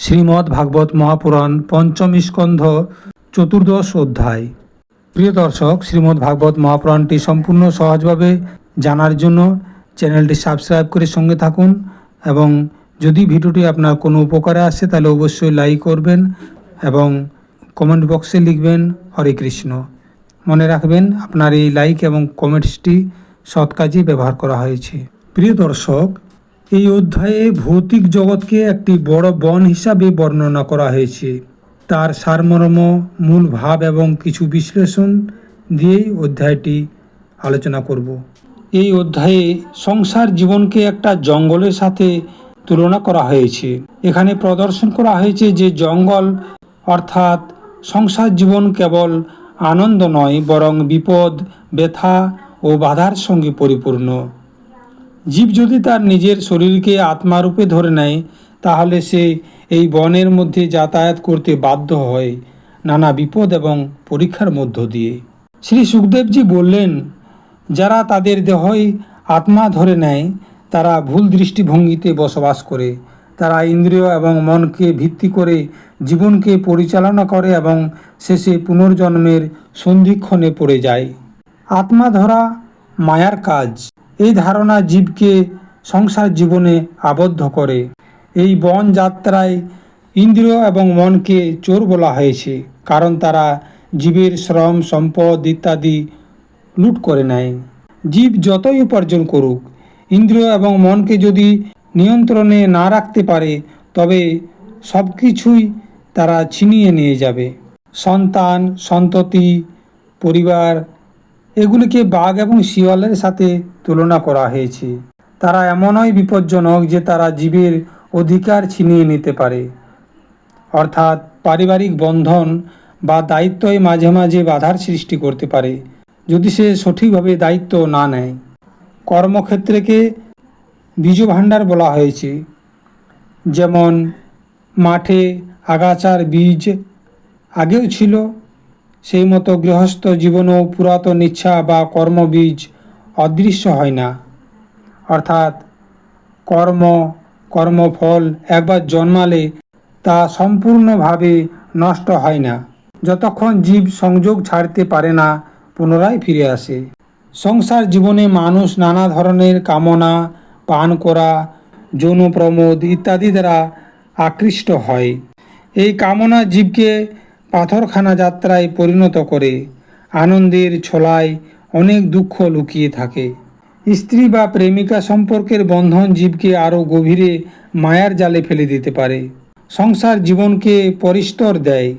শ্রীমদ্ ভাগবত মহাপুরাণ পঞ্চম স্কন্ধ, চতুর্দশ অধ্যায়। প্রিয় দর্শক, শ্রীমদ্ ভাগবত মহাপুরাণটি সম্পূর্ণ সহজভাবে জানার জন্য চ্যানেলটি সাবস্ক্রাইব করে সঙ্গে থাকুন এবং যদি ভিডিওটি আপনার কোনো উপকারে আসে, তাহলে অবশ্যই লাইক করবেন এবং কমেন্ট বক্সে লিখবেন, হরে কৃষ্ণ। মনে রাখবেন, আপনার এই লাইক এবং কমেন্টসটি সৎ কাজে ব্যবহার করা হয়েছে। প্রিয় দর্শক এই অধ্যায়ে ভৌতিক জগৎকে একটি বড় বন হিসাবে বর্ণনা করা হয়েছে। তার সারমর্ম, মূল ভাব এবং কিছু বিশ্লেষণ দিয়েই অধ্যায়টি আলোচনা করব। এই অধ্যায়ে সংসার জীবনকে একটা জঙ্গলের সাথে তুলনা করা হয়েছে। এখানে প্রদর্শন করা হয়েছে যে জঙ্গল অর্থাৎ সংসার জীবন কেবল আনন্দ নয়, বরং বিপদ, ব্যথা ও বাধার সঙ্গে পরিপূর্ণ। জীব যদি তার নিজের শরীরকে আত্মারূপে ধরে নেয়, তাহলে সে এই বনের মধ্যে যাতায়াত করতে বাধ্য হয় নানা বিপদ এবং পরীক্ষার মধ্য দিয়ে। শ্রী সুখদেবজি বললেন, যারা তাদের দেহই আত্মা ধরে নেয়, তারা ভুল দৃষ্টিভঙ্গিতে বসবাস করে। তারা ইন্দ্রিয় এবং মনকে ভিত্তি করে জীবনকে পরিচালনা করে এবং শেষে পুনর্জন্মের সন্ধিক্ষণে পড়ে যায়। আত্মা ধরা মায়ার কাজ। এই ধারণা জীবকে সংসার জীবনে আবদ্ধ করে। এই বন যাত্রায় ইন্দ্রিয় এবং মনকে চোর বলা হয়েছে, কারণ তারা জীবের শ্রম, সম্পদ ইত্যাদি লুট করে নেয়। জীব যতই উপার্জন করুক, ইন্দ্রিয় এবং মনকে যদি নিয়ন্ত্রণে না রাখতে পারে, তবে সব কিছুই তারা ছিনিয়ে নিয়ে যাবে। সন্তান, সন্ততি, পরিবার এগুলিকে বাঘ এবং শিয়ালের সাথে তুলনা করা হয়েছে। তারা এমনই বিপজ্জনক যে তারা জীবের অধিকার ছিনিয়ে নিতে পারে। অর্থাৎ পারিবারিক বন্ধন বা দায়িত্বই মাঝে মাঝে বাধার সৃষ্টি করতে পারে, যদি সে সঠিকভাবে দায়িত্ব না নেয়। কর্মক্ষেত্রকে বীজভাণ্ডার বলা হয়েছে। যেমন, মাঠে আগাছার বীজ আগেও ছিল সেই মতো গৃহস্থ জীবনও পুরাতন ইচ্ছা বা কর্মবীজ অদৃশ্য হয় না। অর্থাৎ কর্ম, কর্মফল একবার জন্মালে তা সম্পূর্ণভাবে নষ্ট হয় না। যতক্ষণ জীব সংযোগ ছাড়তে পারে না, পুনরায় ফিরে আসে। সংসার জীবনে মানুষ নানা ধরনের কামনা, পান করা, যৌন প্রমোদ ইত্যাদি দ্বারা আকৃষ্ট হয়। এই কামনা জীবকে পাথরখানা যাত্রায় পরিণত করে আনন্দের ছোলায় অনেক দুঃখ লুকিয়ে থাকে। স্ত্রী বা প্রেমিকা সম্পর্কের বন্ধন জীবকে আরও গভীরে মায়ার জালে ফেলে দিতে পারে। সংসার জীবনকে পরিস্তর দেয়,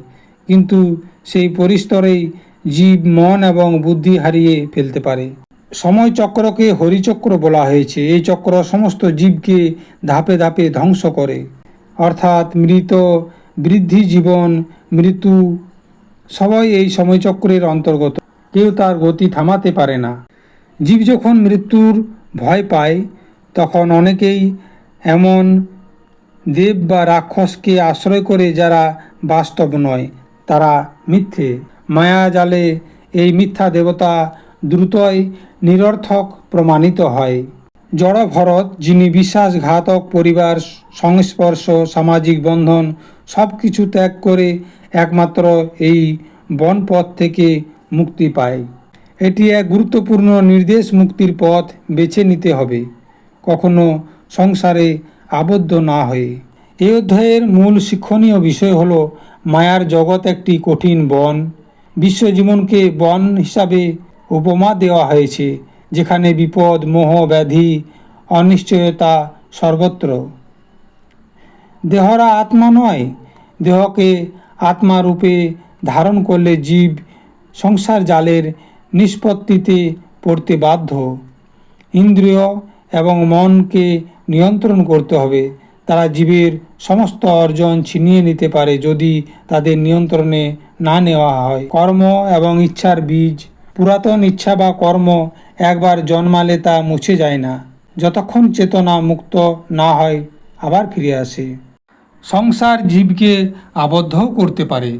কিন্তু সেই পরিস্তরেই জীব মন এবং বুদ্ধি হারিয়ে ফেলতে পারে। সময় চক্রকে হরিচক্র বলা হয়েছে। এই চক্র সমস্ত জীবকে ধাপে ধাপে ধ্বংস করে। অর্থাৎ মৃত বৃদ্ধি জীবন মৃত্যু সবাই এই সময়চক্রের অন্তর্গত। কেউ তার গতি থামাতে পারে না। জীব যখন মৃত্যুর ভয় পায়, তখন অনেকেই এমন দেব বা রাক্ষসকে আশ্রয় করে যারা বাস্তব নয়, তারা মিথ্যে। মায়া জালে এই মিথ্যা দেবতা দ্রুতই নিরর্থক প্রমাণিত হয়। জড় ভরত, যিনি বিশ্বাসঘাতক পরিবার, সংস্পর্শ, সামাজিক বন্ধন সব কিছু ত্যাগ করে একমাত্র এই বনপথ থেকে মুক্তি পায়। এটি এক গুরুত্বপূর্ণ নির্দেশ মুক্তির পথ বেছে নিতে হবে, কখনো সংসারে আবদ্ধ না হয়ে। এই অধ্যায়ের মূল শিক্ষণীয় বিষয় হল, মায়ার জগৎ একটি কঠিন বন। বিশ্বজীবনকে বন হিসাবে উপমা দেওয়া হয়েছে, যেখানে বিপদ, মোহ, ব্যাধি, অনিশ্চয়তা সর্বত্র। দেহরা আত্মা নয়, দেহকে আত্মা রূপে ধারণ করলে জীব সংসার জালের নিষ্পত্তিতে পড়তে বাধ্য। ইন্দ্রিয় এবং মনকে নিয়ন্ত্রণ করতে হবে। তারা জীবের সমস্ত অর্জন ছিনিয়ে নিতে পারে যদি তাদের নিয়ন্ত্রণে না নেওয়া হয়। কর্ম এবং ইচ্ছার বীজ। পুরাতন ইচ্ছা বা কর্ম একবার জন্মালে তা মুছে যায় না। যতক্ষণ চেতনা মুক্ত না হয়, আবার ফিরে আসে। সংসার জীবকে আবদ্ধও করতে পারে।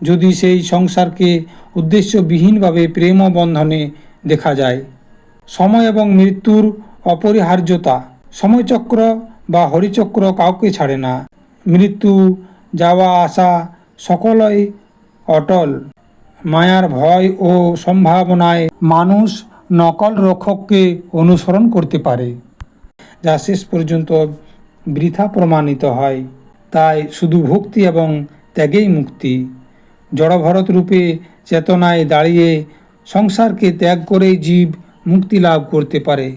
যদি সেই সংসারকে উদ্দেশ্যবিহীনভাবে প্রেম বন্ধনে দেখা যায়। সময় এবং মৃত্যুর অপরিহার্যতা, সময়চক্র বা হরিচক্র কাউকে ছাড়ে না। মৃত্যু, যাওয়া, আসা সকলই অটল। মায়ার ভয় ও সম্ভাবনায় মানুষ নকল রক্ষককে অনুসরণ করতে পারে, যা শেষ পর্যন্ত বৃথা প্রমাণিত হয়। তাই শুধু ভক্তি এবং ত্যাগেই মুক্তি। জড়ভরত রূপে চেতনায় দাঁড়িয়ে সংসারকে ত্যাগ করেই জীব মুক্তি লাভ করতে পারে।